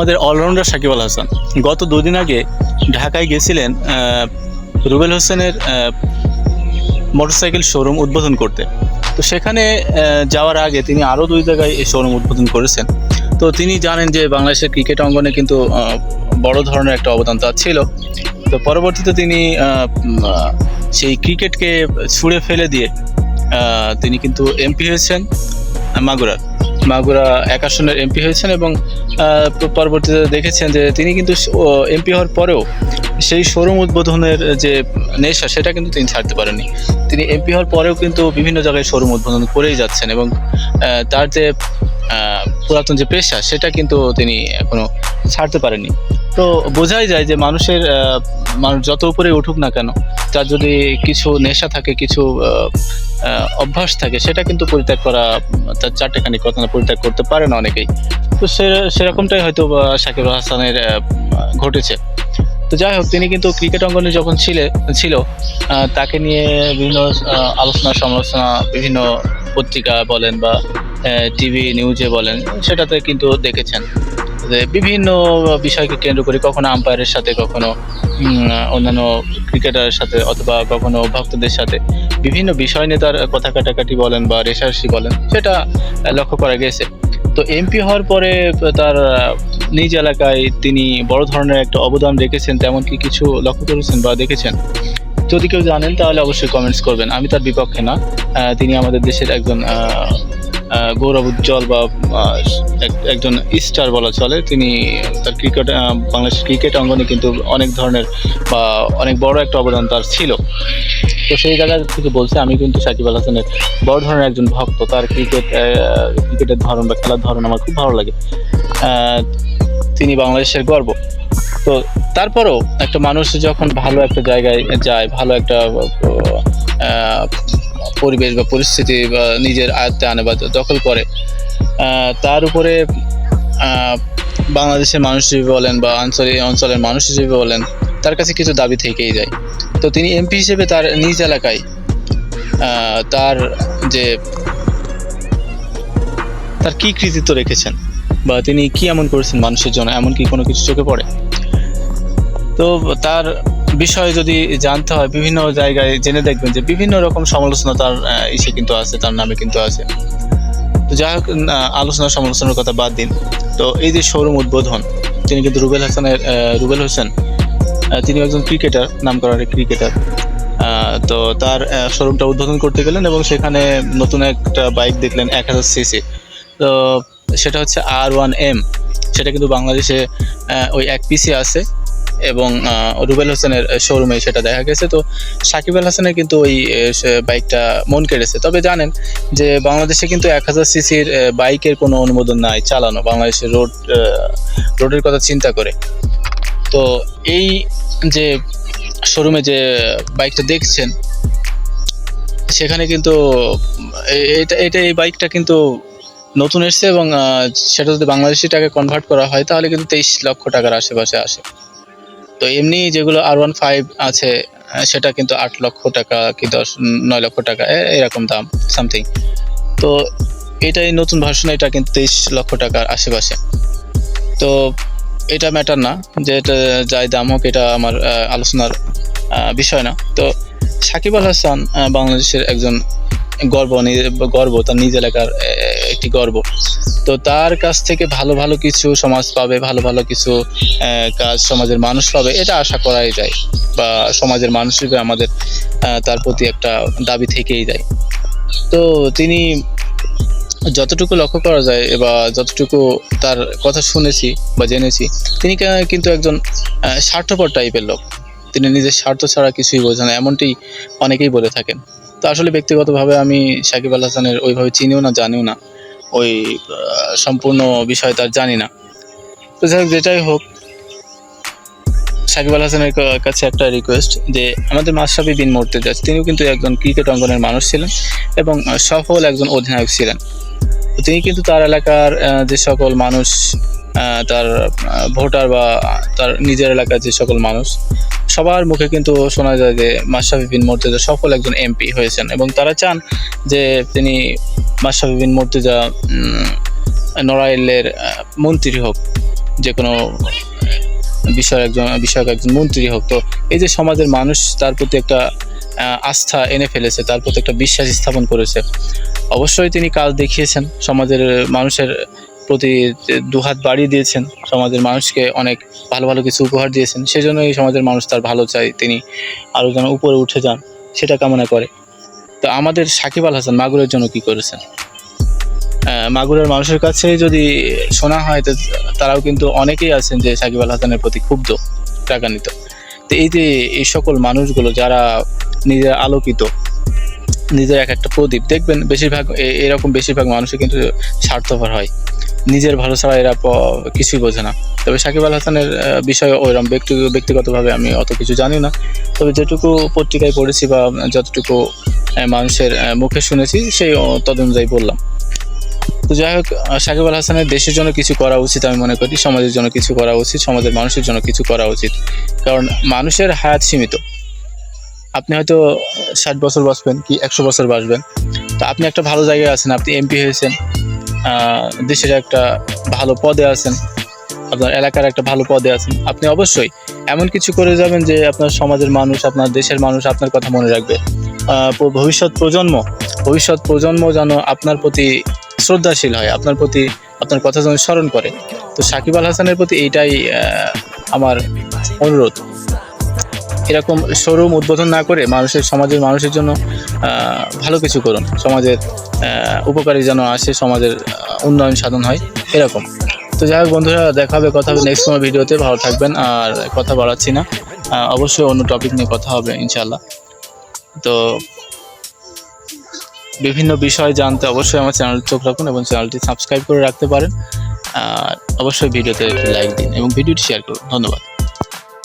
আমাদের অলরাউন্ডার সাকিব আল হাসান। গত দুদিন আগে ঢাকায় গেছিলেন রুবেল হোসেনের মোটরসাইকেল শোরুম উদ্বোধন করতে। তো সেখানে যাওয়ার আগে তিনি আরও দুই জায়গায় এই শোরুম উদ্বোধন করেছেন। তো তিনি জানেন যে বাংলাদেশের ক্রিকেট অঙ্গনে কিন্তু বড় ধরনের একটা অবদান তার ছিল। তো পরবর্তীতে তিনি সেই ক্রিকেটকে ছুঁড়ে ফেলে দিয়ে তিনি কিন্তু এমপি হয়েছেন মাগুরার। মাগুরা এক আসনের এমপি হয়েছেন এবং পরবর্তীতে দেখেছেন যে তিনি কিন্তু এমপি হওয়ার পরেও সেই শোরুম উদ্বোধনের যে নেশা, সেটা কিন্তু তিনি ছাড়তে পারেননি। তিনি এমপি হওয়ার পরেও কিন্তু বিভিন্ন জায়গায় শোরুম উদ্বোধন করেই যাচ্ছেন এবং তার যে পুরাতন যে পেশা, সেটা কিন্তু তিনি এখনও ছাড়তে পারেননি। তো বোঝাই যায় যে মানুষের মানুষ যত উপরে উঠুক না কেন, তার যদি কিছু নেশা থাকে, কিছু অভ্যাস থাকে, সেটা কিন্তু পরিত্যাগ করা, তার চারটেখানি কথা পরিত্যাগ করতে পারে না অনেকেই। তো সে- সেরকমটাই হয়তো সাকিব হাসানের ঘটেছে। তো যাই হোক, তিনি কিন্তু ক্রিকেট অঙ্গনে যখন ছিলে, ছিল তাকে নিয়ে বিভিন্ন আলোচনা, সমালোচনা, বিভিন্ন পত্রিকা বলেন বা টিভি নিউজে বলেন, সেটাতে কিন্তু দেখেছেন। বিভিন্ন বিষয়কে কেন্দ্র করে কখনো আম্পায়ারের সাথে, কখনো অন্যান্য ক্রিকেটারের সাথে অথবা কখনো ভক্তদের সাথে বিভিন্ন বিষয় নিয়ে তার কথা কাটাকাটি বলেন বা রেশারেশি বলেন, সেটা লক্ষ্য করা গেছে। তো এমপি হওয়ার পরে তার নিজ এলাকায় তিনি বড় ধরনের একটা অবদান রেখেছেন, তেমন কি কিছু লক্ষ্য করেছেন বা দেখেছেন? যদি কেউ জানেন তাহলে অবশ্যই কমেন্টস করবেন। আমি তার বিপক্ষে না তিনি আমাদের দেশের একজন গৌরব উজ্জ্বল বা এক- একজন স্টার বলা চলে। তিনি তার ক্রিকেট বাংলাদেশ ক্রিকেট অঙ্গনে কিন্তু অনেক ধরনের বা অনেক বড় একটা অবদান তার ছিল। তো সেই জায়গা থেকে বলছে, আমি কিন্তু সাকিব আল হাসানের বড় ধরনের একজন ভক্ত। তার ক্রিকেট ক্রিকেটের ধরন বা খেলার ধরন আমার খুব ভালো লাগে। তিনি বাংলাদেশের গর্ব। তো তারপরেও একটা মানুষ যখন ভালো একটা জায়গায় যায়, ভালো একটা পরিবেশ বা পরিস্থিতি বা নিজের আয়ত্তে আনে বা দখল করে। তার উপরে বাংলাদেশের মানুষ হিসেবে বলেন বা আঞ্চলিক অঞ্চলের মানুষ হিসেবে বলেন, তার কাছে কিছু দাবি থেকেই যায়। তো তিনি এমপি হিসেবে তার নিজ এলাকায় তার যে, তার কি কৃতিত্ব রেখেছেন বা তিনি কি এমন করেছেন মানুষের জন্য? এমন কি কোনো কিছু চোখে পড়ে? তো তার বিষয়ে যদি জানতে হয়, বিভিন্ন জায়গায় জেনে দেখবেন যে বিভিন্ন রকম সমালোচনা তার ইসে কিন্তু আছে, তার নামে কিন্তু আছে। তো যাই হোক আলোচনা সমালোচনার কথা বাদ দিন। তো এই যে শোরুম উদ্বোধন, তিনি কিন্তু রুবেল হাসানের রুবেল হোসেন তিনি একজন ক্রিকেটার নাম করা ক্রিকেটার। তো তার শোরুমটা উদ্বোধন করতে গেলেন এবং সেখানে নতুন একটা বাইক দেখলেন, এক হাজার সিসি। তো সেটা হচ্ছে আর ওয়ান এম, সেটা কিন্তু বাংলাদেশে ওই এক পিসি আছে। এবং রুবেল হোসেনের শোরুমে সেটা দেখা গেছে। তো সাকিব আল হাসানের কিন্তু ওই বাইকটা মন কেড়েছে। তবে জানেন যে বাংলাদেশে কিন্তু এক হাজার সিসির বাইকের কোনো অনুমোদন নাই চালানো, বাংলাদেশের রোড রোডের কথা চিন্তা করে। তো এই যে শোরুমে যে বাইকটা দেখছেন, সেখানে কিন্তু এটা এটা এই বাইকটা কিন্তু নতুন এসছে এবং সেটা যদি বাংলাদেশি টাকা কনভার্ট করা হয়, তাহলে কিন্তু তেইশ লক্ষ টাকার আশেপাশে আসে। তো এমনি যেগুলো আর ওয়ান ফাইভ আছে সেটা কিন্তু আট লক্ষ টাকা কি দশ, নয় লক্ষ টাকা এরকম দাম সামথিং তো এটাই নতুন ভার্সন এটা কিন্তু তেইশ লক্ষ টাকার আশেপাশে। তো এটা ম্যাটার না, যে এটা যাই দাম হোক, এটা আমার আলোচনার বিষয় না। তো সাকিব আল হাসান বাংলাদেশের একজন গর্ব গর্ব, তার নিজ এলাকার একটি গর্ব। তো তার কাছ থেকে ভালো ভালো কিছু সমাজ পাবে, ভালো ভালো কিছু কাজ সমাজের মানুষ পাবে, এটা আশা করাই যায় বা সমাজের মানুষ হিসেবে আমাদের তার প্রতি একটা দাবি থেকেই যায়। তো তিনি যতটুকু লক্ষ্য করা যায় বা যতটুকু তার কথা শুনেছি বা জেনেছি, তিনি কিন্তু একজন স্বার্থপর টাইপের লোক। তিনি নিজের স্বার্থ ছাড়া কিছুই বোঝেন এমনটি অনেকেই বলে থাকেন। তো আসলে ব্যক্তিগতভাবে আমি সাকিব আল হাসানের ওইভাবে চিনিও না, জানিও না। ওই সম্পূর্ণ বিষয় তার জানি না। তো যাই হোক, যেটাই হোক, সাকিব আল হাসানের কাছে একটা রিকোয়েস্ট যে আমাদের মাশরাফি বিন মোর্তেজাজ তিনিও কিন্তু একজন ক্রিকেট অঙ্গনের মানুষ ছিলেন এবং সফল একজন অধিনায়ক ছিলেন। তিনি কিন্তু তার এলাকার যে সকল মানুষ তার ভোটার বা তার নিজের এলাকার যে সকল মানুষ সবার মুখে কিন্তু শোনা যায় যে মাশরাফি বিন মোর্তেজা সফল একজন এমপি হয়েছেন এবং তারা চান যে তিনি মাশরাফি বিন মোর্তেজা নড়াইলের মন্ত্রী হোক, যে কোনো বিষয় একজন, বিষয়ক একজন মন্ত্রী হোক। তো এই যে সমাজের মানুষ তার প্রতি একটা আস্থা এনে ফেলেছে, তার প্রতি একটা বিশ্বাস স্থাপন করেছে, অবশ্যই তিনি কাজ দেখিয়েছেন সমাজের মানুষের প্রতি দুহাত বাড়িয়ে দিয়েছেন। সমাজের মানুষকে অনেক ভালো ভালো কিছু উপহার দিয়েছেন। সেজন্যই সমাজের মানুষ তার ভালো চায়, তিনি আরও যেন উপরে উঠে যান, সেটা কামনা করে। তো আমাদের সাকিব আল হাসান মাগুরের জন্য কি করেছেন? মাগুরের মানুষের কাছে যদি শোনা হয়, তো তারাও কিন্তু অনেকেই আছেন যে সাকিব আল হাসানের প্রতি ক্ষুব্ধ, রাগান্বিত। তো এই যে এই সকল মানুষগুলো যারা নিজের আলোকিত, নিজের এক একটা প্রদীপ, দেখবেন বেশিরভাগ এরকম বেশিরভাগ মানুষই কিন্তু স্বার্থপর হয়। নিজের ভালো ছাড়া এরা কিছুই বোঝে না। তবে সাকিব আল হাসানের বিষয়ে ওইরকম ব্যক্তি ব্যক্তিগতভাবে আমি অত কিছু জানি না। তবে যেটুকু পত্রিকায় পড়েছি বা যতটুকু মানুষের মুখে শুনেছি, সেই তদনুযায়ী বললাম। তো যাই হোক সাকিব আল হাসানের দেশের জন্য কিছু করা উচিত আমি মনে করি, সমাজের জন্য কিছু করা উচিত, সমাজের মানুষের জন্য কিছু করা উচিত। কারণ মানুষের হায়াত সীমিত। আপনি হয়তো ষাট বছর বাঁচবেন কি একশো বছর বাঁচবেন। তো আপনি একটা ভালো জায়গায় আছেন, আপনি এমপি হয়েছেন। দেশের একটা ভালো পদে আছেন, আপনার এলাকার একটা ভালো পদে আছেন, আপনি অবশ্যই এমন কিছু করে যাবেন যে আপনার সমাজের মানুষ, আপনার দেশের মানুষ আপনার কথা মনে রাখবে। ভবিষ্যৎ প্রজন্ম ভবিষ্যৎ প্রজন্ম যেন আপনার প্রতি শ্রদ্ধাশীল হয়, আপনার প্রতি আপনার কথা যেন স্মরণ করে। তো সাকিব আল হাসানের প্রতি এইটাই আমার অনুরোধ। এরকম শোরুম উদ্বোধন না করে মানুষের, সমাজের মানুষের জন্য ভালো কিছু করুন। সমাজের উপকারী যেন আসে, সমাজের উন্নয়ন সাধন হয়, এরকম। তো যাই হোক বন্ধুরা, দেখা হবে, কথা হবে নেক্সট কোনো ভিডিওতে, ভালো থাকবেন। আর কথা বাড়াচ্ছি না। অবশ্যই অন্য টপিক নিয়ে কথা হবে ইনশাল্লাহ তো বিভিন্ন বিষয় জানতে অবশ্যই আমার চ্যানেল চোখ রাখুন এবং চ্যানেলটি সাবস্ক্রাইব করে রাখতে পারেন। আর অবশ্যই ভিডিওতে লাইক দিন এবং ভিডিওটি শেয়ার করুন। ধন্যবাদ।